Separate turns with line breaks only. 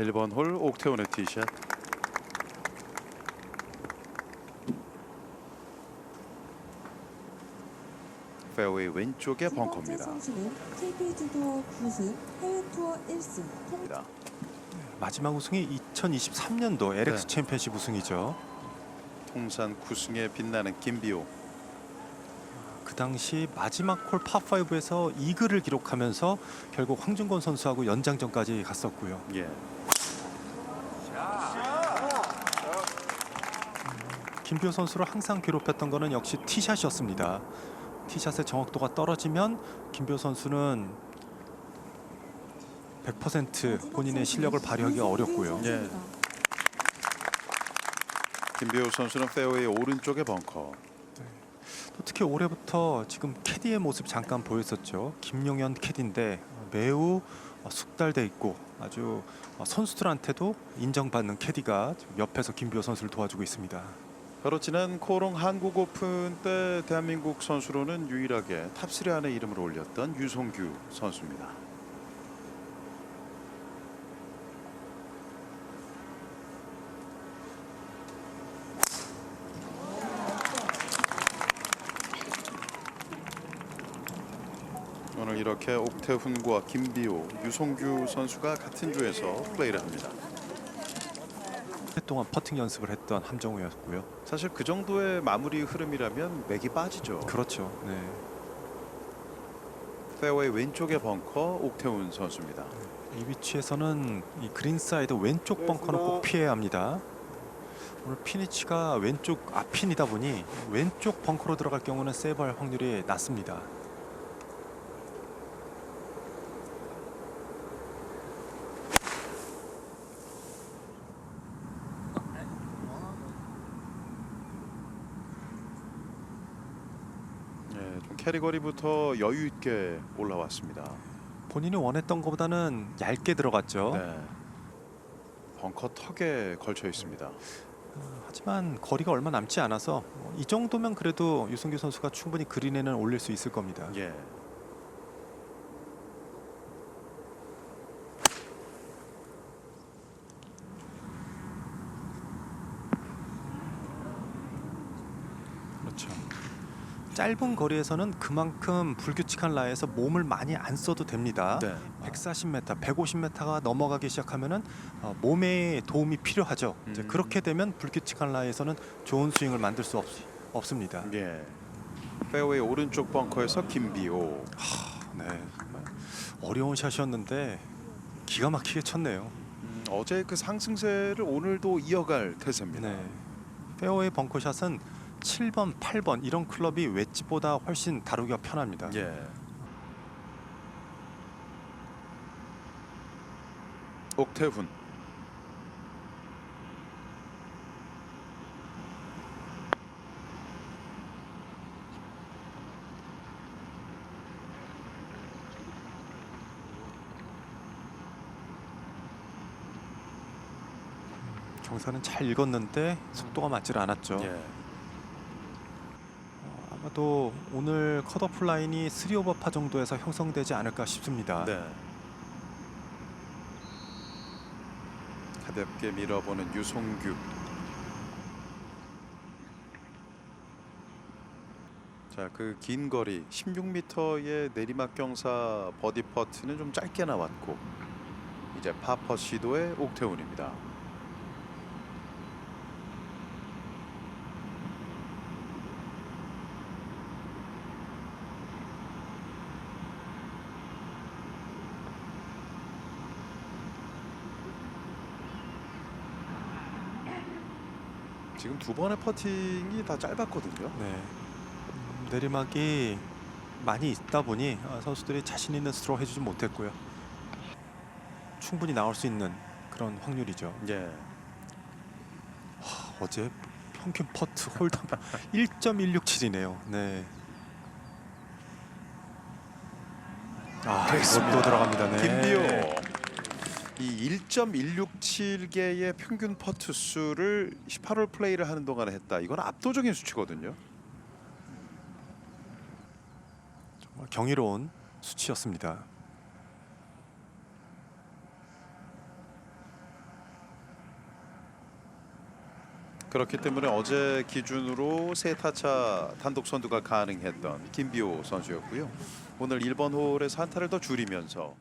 1번 홀 옥태훈의 티샷. 페어웨이 왼쪽에 벙커입니다.
선수는 KP 주도 9승, 해외 투어 1승, 통
마지막 우승이 2023년도 LX
네.
챔피언십 우승이죠.
통산 9승에 빛나는 김비호.
그 당시 마지막 홀 파5에서 이글을 기록하면서 결국 황준건 선수하고 연장전까지 갔었고요.
예.
김비호 선수를 항상 괴롭혔던 거는 역시 티샷이었습니다. 티샷의 정확도가 떨어지면 김비호 선수는 100% 본인의 실력을 발휘하기가 어렵고요.
예. 김비호 선수는 페어웨이 오른쪽에 벙커.
또 특히 올해부터 지금 캐디의 모습 잠깐 보였었죠. 김용현 캐디인데 매우 숙달돼 있고 아주 선수들한테도 인정받는 캐디가 옆에서 김비호 선수를 도와주고 있습니다.
바로 지난 코롱 한국 오픈 때 대한민국 선수로는 유일하게 탑3 안에 이름을 올렸던 유성규 선수입니다. 오늘 이렇게 옥태훈과 김비호, 유성규 선수가 같은 조에서 플레이를 합니다.
오랫동안 퍼팅 연습을 했던 함정우였고요.
사실 그 정도의 마무리 흐름이라면 맥이 빠지죠.
그렇죠. 네.
페어웨이 왼쪽에 벙커 옥태훈 선수입니다.
이 위치에서는 이 그린 사이드 왼쪽 벙커는 꼭 피해야 합니다. 오늘 피니치가 왼쪽 앞핀이다 보니 왼쪽 벙커로 들어갈 경우는 세이브할 확률이 낮습니다.
캐리거리부터 여유 있게 올라왔습니다.
본인이 원했던 것보다는 얇게 들어갔죠.
네. 벙커 턱에 걸쳐 있습니다.
하지만 거리가 얼마 남지 않아서 어, 이 정도면 그래도 유승규 선수가 충분히 그린에는 올릴 수 있을 겁니다.
예.
그렇죠. 짧은 거리에서는 그만큼 불규칙한 라에서 몸을 많이 안 써도 됩니다.
네.
140m, 150m가 넘어가기 시작하면은 어, 몸에 도움이 필요하죠. 이제
음.
그렇게 되면 불규칙한 라에서는 좋은 스윙을 만들 수 없, 없습니다.
예. 페어웨이 오른쪽 벙커에서 김비호.
네, 정말 어려운 샷이었는데 기가 막히게 쳤네요.
음, 어제 그 상승세를 오늘도 이어갈 태세입니다.
네. 페어웨이 벙커샷은 7번, 8번 이런 클럽이 웨지보다 훨씬 다루기가 편합니다.
예. 옥태훈.
경사는 잘 읽었는데 속도가 맞질 않았죠.
예.
어, 아마도 오늘 컷오프 라인이 3오버파 정도에서 형성되지 않을까 싶습니다.
네. 가볍게 밀어보는 유송규. 자, 그 긴 거리 16m의 내리막 경사 버디 퍼트는 좀 짧게 나왔고 이제 파퍼 시도의 옥태훈입니다. 지금 두 번의 퍼팅이 다 짧았거든요.
네. 음, 내리막이 많이 있다 보니 어, 선수들이 자신 있는 스트로크 해주지 못했고요. 충분히 나올 수 있는 그런 확률이죠.
예.
어제 평균 퍼트 홀드 1.167이네요. 네. 아. 이것도 들어갑니다. 네.
김비호 이 1.167개의 평균 퍼트 수를 18홀 플레이를 하는 동안에 했다. 이건 압도적인 수치거든요.
정말 경이로운 수치였습니다.
그렇기 때문에 어제 기준으로 세 타차 단독 선두가 가능했던 김비호 선수였고요. 오늘 1번 홀에서 한 타를 더 줄이면서